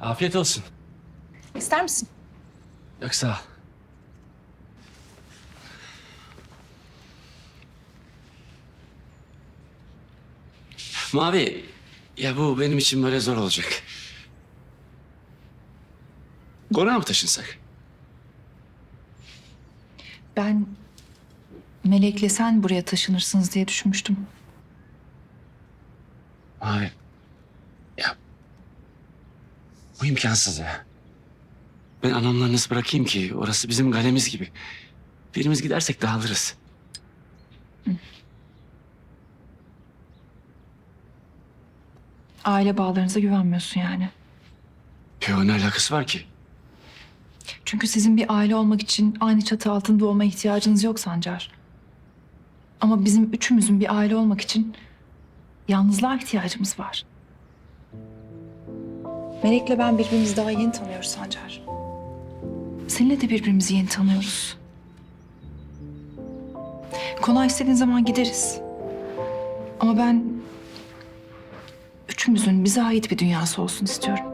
Afiyet olsun. İster misin? Yok sağ ol. Mavi, ya bu benim için böyle zor olacak. Konağa mı taşınsak? Ben Melek'le sen buraya taşınırsınız diye düşünmüştüm. Mavi, ya bu imkansız ya. Ben anamları nasıl bırakayım ki? Orası bizim galemiz gibi. Birimiz gidersek dağılırız. Aile bağlarınıza güvenmiyorsun yani. Yo ne alakası var ki? Çünkü sizin bir aile olmak için aynı çatı altında olma ihtiyacınız yok Sancar. Ama bizim üçümüzün bir aile olmak için yalnızlığa ihtiyacımız var. Melek'le ben birbirimizi daha yeni tanıyoruz Sancar. Seninle de birbirimizi yeni tanıyoruz. Konağa istediğin zaman gideriz. Ama ben üçümüzün bize ait bir dünyası olsun istiyorum.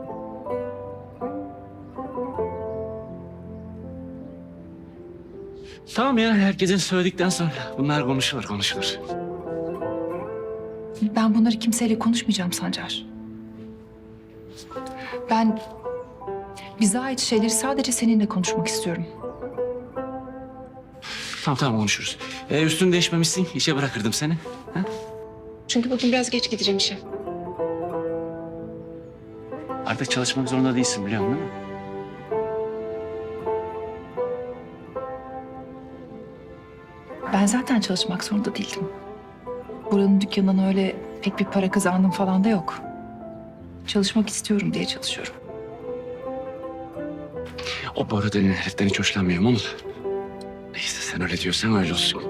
Tamam ya herkesin söyledikten sonra bunlar konuşulur konuşulur. Ben bunları kimseyle konuşmayacağım Sancar. Ben bize ait şeyleri sadece seninle konuşmak istiyorum. Tamam tamam konuşuruz. Ee, üstünü değişmemişsin işe bırakırdım seni. Ha? Çünkü bugün biraz geç gideceğim işe. Artık çalışmak zorunda değilsin biliyorsun değil mi? Ben zaten çalışmak zorunda değildim. Buranın dükkanından öyle pek bir para kazandım falan da yok. Çalışmak istiyorum diye çalışıyorum. O Bora denen heriften hiç hoşlanmıyorum ama... Neyse sen öyle diyorsan öyle olsun.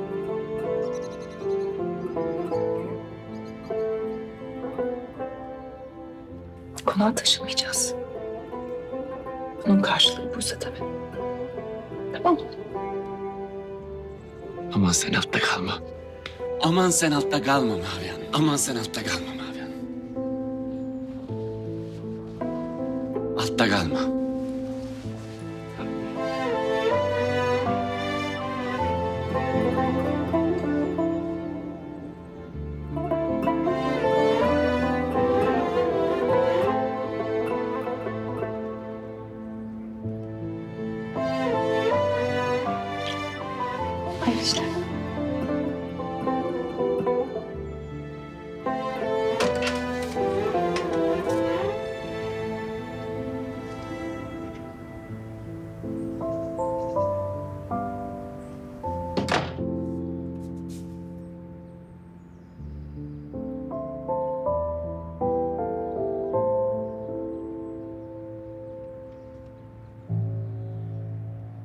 Konağa taşınmayacağız. Bunun karşılığı buysa tabii. Tamam mı? Aman sen altta kalma. Aman sen altta kalma Mavihan. Aman sen altta kalma Altta kalma. Hayırlı işler.